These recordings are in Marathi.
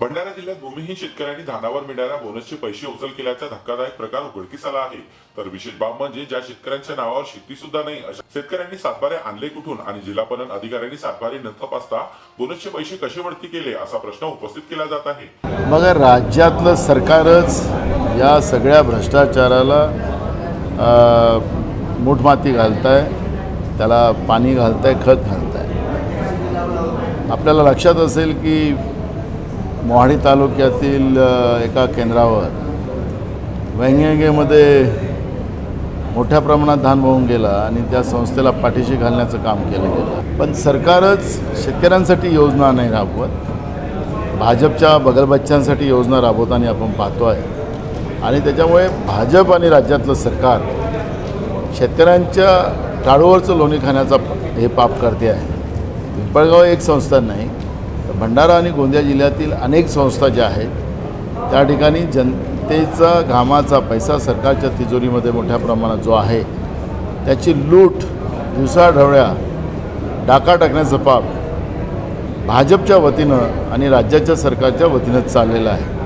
भंडारा जिल्ह्यात भूमिहीन शेतकऱ्यांनी धानावर मिळणाऱ्या बोनसचे पैसे उचल केल्याचा धक्कादायक प्रकार उघडकीस आला आहे. तर विशेष बाब म्हणजे ज्या शेतकऱ्यांच्या नावावर शेती सुद्धा नाही अशा शेतकऱ्यांनी सातबारे आणले कुठून आणि जिल्हा पणन अधिकाऱ्यांनी सातबारे न तपासता बोनसचे पैसे कसे वळती केले असा प्रश्न उपस्थित केला जात आहे. मग राज्यातलं सरकारच या सगळ्या भ्रष्टाचाराला अ, मूठमाती घालत आहे त्याला पाणी घालत आहे खत घालत आहे आपल्याला लक्षात असेल की मोहाडी तालुक्यातील एका केंद्रावर वेंगेंगेमध्ये मोठ्या प्रमाणात धान वाहून गेला आणि त्या संस्थेला पाठीशी घालण्याचं काम केलं गेलं. पण सरकारच शेतकऱ्यांसाठी योजना नाही राबवत. भाजपच्या बगलबच्च्यांसाठी योजना राबवताना आपण पाहतो आहे आणि त्याच्यामुळे भाजप आणि राज्यातलं सरकार शेतकऱ्यांच्या टाळूवरचं लोणी खाण्याचा हे पाप करते आहे. पिंपळगाव एक संस्था नाही भंडारा आणि गोंदिया जिल्ह्यातील अनेक संस्था ज्या आहेत त्या ठिकाणी जनतेचा घामाचा पैसा सरकारच्या तिजोरीमध्ये मोठ्या प्रमाणात जो आहे त्याची लूट दिवसाढवळ्या डाका टाकण्याचं पाप भाजपच्या वतीनं आणि राज्याच्या सरकारच्या वतीनं चाललेलं आहे.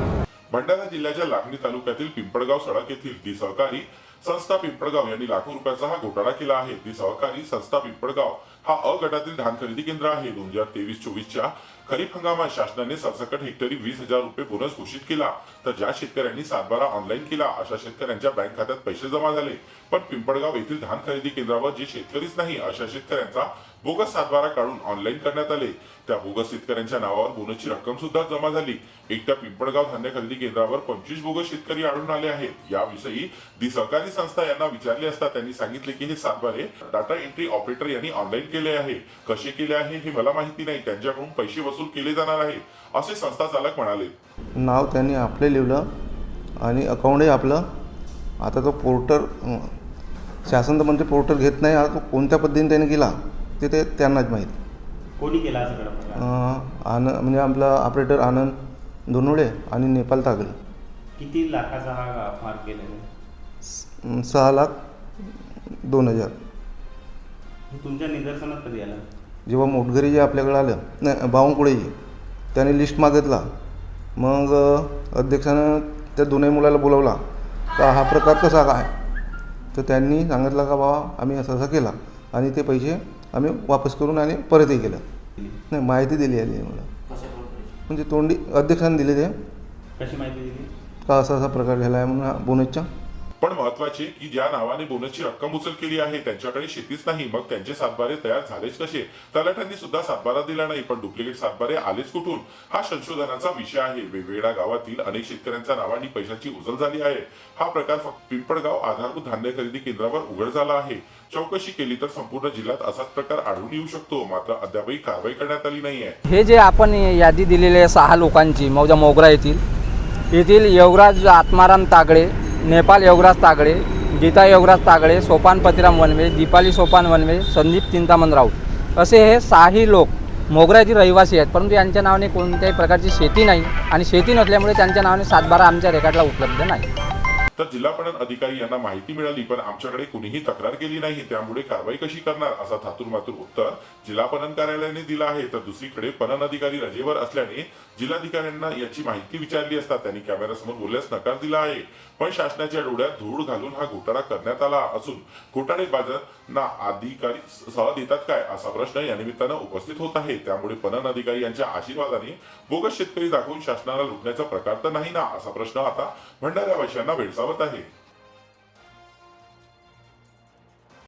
भंडारा जिल्ह्याच्या लागणी तालुक्यातील पिंपळगाव सडक येथील दी सहकारी संस्था पिंपळगाव यांनी लाखो रुपयाचा हा घोटाळा केला आहे. दी सहकारी संस्था पिंपळगाव हा अ गटातील धान खरेदी केंद्र आहे. दोन हजार तेवीस चोवीसच्या खरीप हंगामात शासनाने सरसकट हेक्टरी वीस हजार रुपये बोनस घोषित केला. तर ज्या शेतकऱ्यांनी सातबारा ऑनलाईन केला अशा शेतकऱ्यांच्या बँक खात्यात पैसे जमा झाले. पण पिंपळगाव येथील धान खरेदी केंद्रावर जे शेतकरीच नाही अशा शेतकऱ्यांचा बोगस सातबारा काढून ऑनलाईन करण्यात आले. त्या बोगस शेतकऱ्यांच्या नावावर बोनसची रक्कम सुद्धा जमा झाली. एकट्या पिंपळगाव धान्य खरेदी केंद्रावर पंचवीस बोगस शेतकरी आढळून आले आहेत. याविषयी दी सहकारी संस्था यांना विचारले असता त्यांनी सांगितले की हे सातबारे डाटा एंट्री ऑपरेटर यांनी ऑनलाईन केले आहे. कसे केले आहे हे मला माहिती नाही. त्यांच्याकडून पैसे वसूल केले जाणार आहे. असे संस्था चालक म्हणाले. नाव त्यांनी आपले लिहिलं आणि अकाउंटही आपलं. आता तो पोर्टर शासन तर म्हणते पोर्टर घेत नाही. आता तो कोणत्या पद्धतीने त्याने केला? ते ते त्यांनाच माहीत. कोणी केला हा सगळा प्रकार? अं, आनंद म्हणजे आपला ऑपरेटर आनंद दोनोळे आणि नेपाल तागडे. किती लाखाचा हा फार केलेला आहे? अं, सहा लाख दोन हजार. हे तुमच्या निदर्शनात कधी आलं? जेव्हा मोटघरी जे आपल्याकडे आलं नाही बावनकुळेजी त्याने लिस्ट मागितला. मग अ, अध्यक्षानं त्या दोन्ही मुलाला बोलवला का हा प्रकार कसा काय? तर त्यांनी सांगितलं का बाबा आम्ही असं असं केला आणि ते पैसे आम्ही वापस करून आणि परतही केलं. नाही माहिती दिली आली मला. म्हणजे तोंडी अध्यक्षाने दिले ते कशी माहिती दिली? का असा असा प्रकार झाला आहे म्हणून हा बोनसच्या पण महत्त्वाचे की ज्या नावाने बोनसची रक्कम उचल केली आहे त्यांच्याकडे शेतीच नाही. मग त्यांचे सातबारे तयार झालेच कसे? तलाठ्यांनी सुद्धा सातबारा दिला नाही पण डुप्लिकेट सातबारे आलेच कुठून? हा संशोधनाचा विषय आहे. वेगवेगळ्या गावातील अनेक शेतकऱ्यांच्या नावाने पैशाची उचल झाली आहे. हा प्रकार पिंपळगाव आधारभूत धान्य खरेदी केंद्रावर उघड झाला आहे. चौकशी केली तर संपूर्ण जिल्ह्यात असाच प्रकार आढळून येऊ शकतो. मात्र अद्यापही कारवाई करण्यात आली नाहीये. हे जे आपण यादी दिलेली आहे सहा लोकांची मौजा मोगरा येथील येथील योगराज आत्माराम तागडे नेपाल योगराज तागडे गीता योगराज तागडे सोपान पतिराम वनवे दीपाली सोपान वनवे संदीप चिंतामण राऊत. असे हे सहाही लोक मोगऱ्याचे रहिवासी आहेत. परंतु यांच्या नावाने कोणत्याही प्रकारची शेती नाही आणि शेती नसल्यामुळे त्यांच्या नावाने सातबारा आमच्या रेकॉर्डला उपलब्ध नाही. तर जिल्हा पणन अधिकारी यांना माहिती मिळाली पण आमच्याकडे कुणीही तक्रार केली नाही. त्यामुळे कारवाई कशी करणार? असा थातूर उत्तर जिल्हा पणन कार्यालयाने दिला आहे. तर दुसरीकडे पणन अधिकारी रजेवर असल्याने जिल्हाधिकाऱ्यांना याची माहिती विचारली असता त्यांनी कॅमेऱ्यासमोर बोलल्यास नकार दिला आहे. पण शासनाच्या डोळ्यात धूळ घालून हा घोटाळा करण्यात आला असून घोटाळे बाजारांना अधिकारी सह देतात काय असा प्रश्न या निमित्तानं उपस्थित होत आहे. त्यामुळे पणन अधिकारी यांच्या आशीर्वादाने बोगस शेतकरी दाखवून शासनाला लुटण्याचा प्रकार तर नाही ना? असा प्रश्न आता Botafogo.